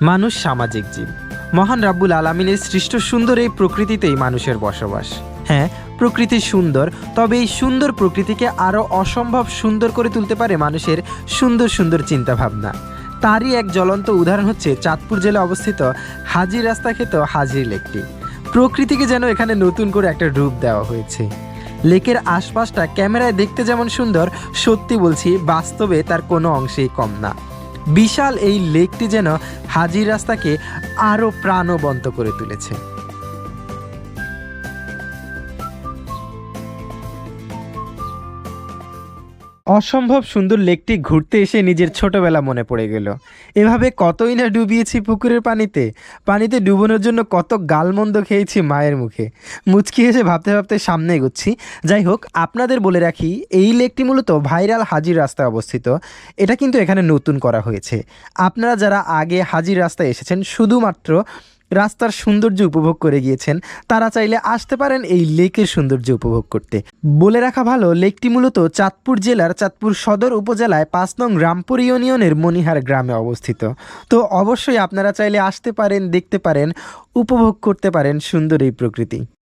মানুষ সামাজিক জীব। মহান রাব্বুল আলমিনের সৃষ্ট সুন্দর এই প্রকৃতিতেই মানুষের বসবাস। হ্যাঁ প্রকৃতি সুন্দর, তবে এই সুন্দর প্রকৃতিকে আরও অসম্ভব সুন্দর করে তুলতে পারে মানুষের সুন্দর সুন্দর চিন্তাভাবনা। তারই এক জ্বলন্ত উদাহরণ হচ্ছে চাঁদপুর জেলায় অবস্থিত হাজির রাস্তা খেত হাজির লেকটি। প্রকৃতিকে যেন এখানে নতুন করে একটা রূপ দেওয়া হয়েছে। লেকের আশপাশটা ক্যামেরায় দেখতে যেমন সুন্দর, সত্যি বলছি বাস্তবে তার কোনো অংশেই কম না। বিশাল এই লেকটি যেন হাজির রাস্তাকে আরও প্রাণবন্ত করে তুলেছে। অসম্ভব সুন্দর লেকটি ঘুরতে এসে নিজের ছোটবেলা মনে পড়ে গেল। এভাবে কতই না ডুবিয়েছি পুকুরের পানিতে পানিতে ডুবোনোর জন্য কত গালমন্দ খেয়েছি মায়ের মুখে। মুচকি এসে ভাবতে ভাবতে সামনে এগোচ্ছি। যাই হোক, আপনাদের বলে রাখি, এই লেকটি মূলত ভাইরাল হাজির রাস্তায় অবস্থিত। এটা কিন্তু এখানে নতুন করা হয়েছে। আপনারা যারা আগে হাজির রাস্তায় এসেছেন, শুধুমাত্র রাস্তার সৌন্দর্য উপভোগ করে গিয়েছেন। তারা চাইলে আসতে পারেন এই লেকের সৌন্দর্য উপভোগ করতে। বলে রাখা ভালো, লেকটি মূলত চাঁদপুর জেলার চাঁদপুর সদর উপজেলায় পাঁচ নং রামপুর ইউনিয়নের মনিহার গ্রামে অবস্থিত। তো অবশ্যই আপনারা চাইলে আসতে পারেন, দেখতে পারেন, উপভোগ করতে পারেন সুন্দর এই প্রকৃতি।